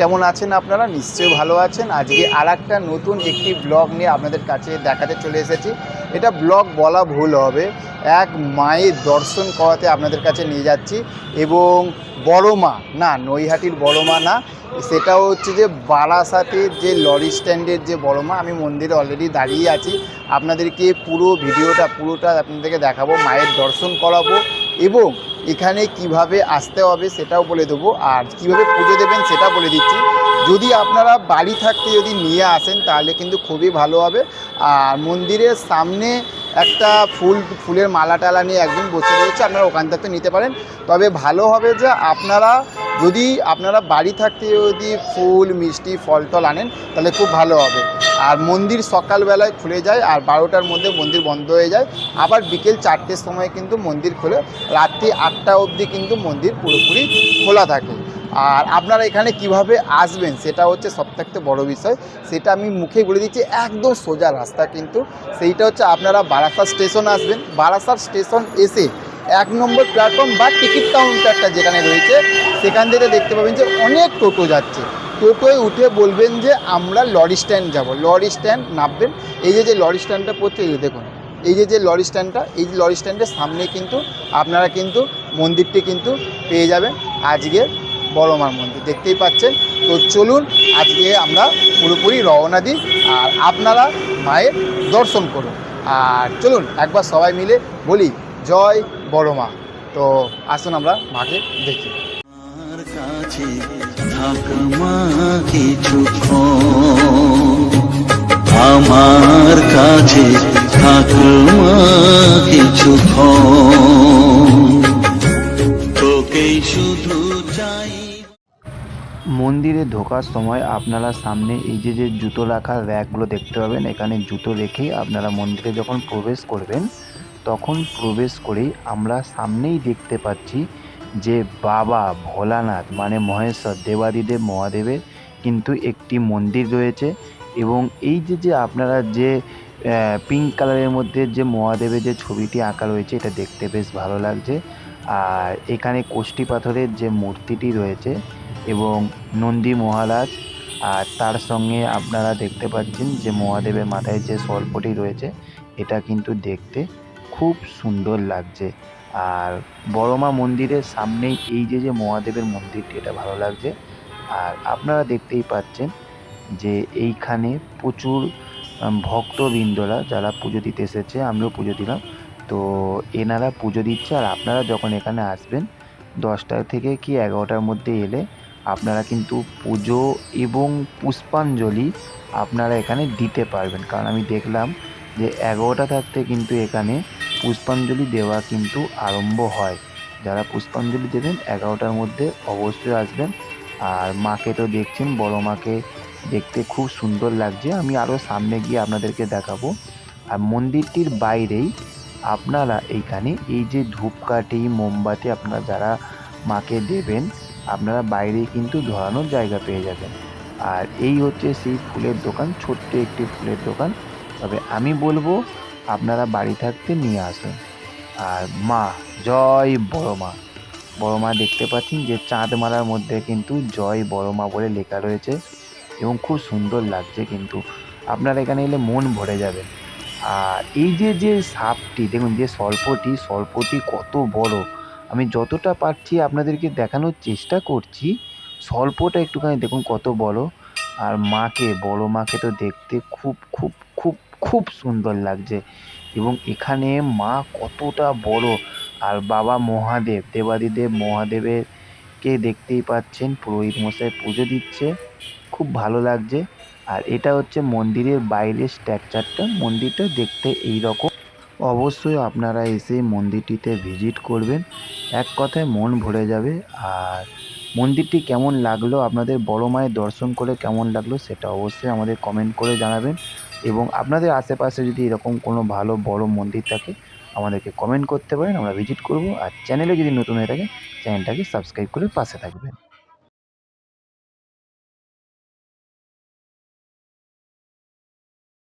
কেমন আছেন আপনারা? নিশ্চয়ই ভালো আছেন। আজকে আর একটা নতুন একটি ব্লগ নিয়ে আপনাদের কাছে দেখাতে চলে এসেছি। এটা ব্লগ বলা ভুল হবে। এক মায়ের দর্শন করাতে আপনাদের কাছে নিয়ে যাচ্ছি এবং বড় মা, না, নৈহাটির বড় মা না, সেটা হচ্ছে যে বারাসাতের যে লরি স্ট্যান্ডের যে বড় মা, আমি মন্দিরে অলরেডি দাঁড়িয়ে আছি। আপনাদেরকে পুরো ভিডিওটা, পুরোটা আপনাদেরকে দেখাবো, মায়ের দর্শন করাবো এবং এখানে কীভাবে আসতে হবে সেটাও বলে দেবো, আর কীভাবে পুজো দেবেন সেটা বলে দিচ্ছি। যদি আপনারা বাড়ি থাকতে যদি নিয়ে আসেন, তাহলে কিন্তু খুবই ভালো হবে। আর মন্দিরের সামনে একটা ফুল, ফুলের মালা টালা নিয়ে একদিন বসে রয়েছে, আপনারা ওখান থেকে নিতে পারেন। তবে ভালো হবে যে আপনারা যদি আপনারা বাড়ি থাকতে যদি ফুল, মিষ্টি ফল টল আনেন, তাহলে খুব ভালো হবে। আর মন্দির সকালবেলায় খুলে যায়, আর বারোটার মধ্যে মন্দির বন্ধ হয়ে যায়। আবার বিকেল চারটের সময় কিন্তু মন্দির খোলে, রাত্রি আটটা অবধি কিন্তু মন্দির পুরোপুরি খোলা থাকে। আর আপনারা এখানে কীভাবে আসবেন সেটা হচ্ছে সবথেকে বড় বিষয়। সেটা আমি মুখে বলে দিচ্ছি, একদম সোজা রাস্তা কিন্তু। সেইটা হচ্ছে আপনারা বারাসাত স্টেশন আসবেন। বারাসাত স্টেশন এসে এক নম্বর প্ল্যাটফর্ম বা টিকিট কাউন্টারটা যেখানে রয়েছে, সেখান থেকে দেখতে পাবেন যে অনেক টোটো যাচ্ছে। টোটোয় উঠে বলবেন যে আমরা লরি স্ট্যান্ড যাব। লরি স্ট্যান্ড নামবেন। এই যে যে লরি স্ট্যান্ডটা পড়ছে, এই দেখুন। এই যে যে লরি স্ট্যান্ডটা এই লরি স্ট্যান্ডের সামনে কিন্তু আপনারা কিন্তু মন্দিরটি কিন্তু পেয়ে যাবেন। আজকে বড় মার মন্দির দেখতেই পাচ্ছেন? তো চলুন আজকে আমরা পুরোপুরি রওনা দিই আর আপনারা মায়ের দর্শন করুন। আর চলুন একবার সবাই মিলে বলি, জয় বড় মা। তো আসুন আমরা মাকে দেখি। আমার কাছে থাক ঢোকার সময় আপনারা সামনে এই যে যে জুতো রাখার র্যাকগুলো দেখতে পাবেন, এখানে জুতো রেখেই আপনারা মন্দিরে যখন প্রবেশ করবেন, তখন প্রবেশ করেই আমরা সামনেই দেখতে পাচ্ছি যে বাবা ভোলানাথ মানে মহেশ্বর, দেবাদিদেব, মহাদেবের কিন্তু একটি মন্দির রয়েছে এবং এই যে যে আপনারা যে পিঙ্ক কালারের মধ্যে যে মহাদেবের যে ছবিটি আঁকা রয়েছে, এটা দেখতে বেশ ভালো লাগছে। আর এখানে কোষ্ঠী পাথরের যে মূর্তিটি রয়েছে এবং নন্দী মহারাজ, আর তার সঙ্গে আপনারা দেখতে পাচ্ছেন যে মহাদেবের মাথায় যে সর্পটি রয়েছে, এটা কিন্তু দেখতে খুব সুন্দর লাগছে। আর বড়মা মন্দিরের সামনেই এই যে যে মহাদেবের মন্দিরটি, এটা ভালো লাগছে। আর আপনারা দেখতেই পাচ্ছেন যে এইখানে প্রচুর ভক্তবৃন্দরা যারা পুজো দিতে এসেছে, আমিও পুজো দিলাম। তো এনারা পুজো দিচ্ছে, আর আপনারা যখন এখানে আসবেন দশটা থেকে কি এগারোটার মধ্যে এলে আপনারা কিন্তু পুজো এবং পুষ্পাঞ্জলি আপনারা এখানে দিতে পারবেন। কারণ আমি দেখলাম যে এগারোটা থাকতে কিন্তু এখানে পুষ্পাঞ্জলি দেওয়া কিন্তু আরম্ভ হয়। যারা পুষ্পাঞ্জলি দেবেন, এগারোটার মধ্যে অবশ্যই আসবেন। আর মাকে তো দেখছেন, বড় মাকে দেখতে খুব সুন্দর লাগছে। আমি আরও সামনে গিয়ে আপনাদেরকে দেখাবো। আর মন্দিরটির বাইরেই আপনারা এইখানে এই যে ধূপকাঠি, মোমবাতি আপনারা যারা মাকে দেবেন আপনারা বাইরেই কিন্তু ধরানোর জায়গা পেয়ে যাবেন। আর এই হচ্ছে সেই ফুলের দোকান, ছোট্ট একটি ফুলের দোকান। তবে আমি বলব, আপনারা বাড়ি থাকতে নিয়ে আসুন। আর মা, জয় বড় মা। বড় মা দেখতে পাচ্ছেন যে চাঁদমালার মধ্যে কিন্তু জয় বড় মা বলে লেখা রয়েছে এবং খুব সুন্দর লাগছে কিন্তু। আপনারা এখানে এলে মন ভরে যাবে। আর এই যে যে সাপটি, দেখুন যে সর্পটি সর্পটি কত বড়। আমি যতটা পারছি আপনাদেরকে দেখানোর চেষ্টা করছি। স্বল্পটা একটুখানি দেখুন কত বড়। আর মাকে, বড় মাকে তো দেখতে খুব খুব খুব খুব সুন্দর লাগছে। এবং এখানে মা কতটা বড়। আর বাবা মহাদেব, দেবাদিদেব মহাদেবের কে দেখতেই পাচ্ছেন। পুরোহিত মশাই পুজো দিচ্ছে। খুব ভালো লাগছে। আর এটা হচ্ছে মন্দিরের বাইরের স্ট্রাকচারটা। মন্দিরটা দেখতে এই রকম অবশ্যই আপনারা এসে মন্দিরটিতে ভিজিট করবেন। এক কথায় মন ভরে যাবে। আর মন্দিরটি কেমন লাগল, আপনাদের বড় মায়ের দর্শন করে কেমন লাগল সেটা অবশ্যই আমাদের কমেন্ট করে জানাবেন। এবং আপনাদের আশেপাশে যদি এরকম কোনো ভালো, বড় মন্দির থাকে, আমাদেরকে কমেন্ট করতে পারেন। আমরা ভিজিট করব। আর চ্যানেলে যদি নতুন হয়ে থাকে চ্যানেলটাকে সাবস্ক্রাইব করে পাশে থাকবেন।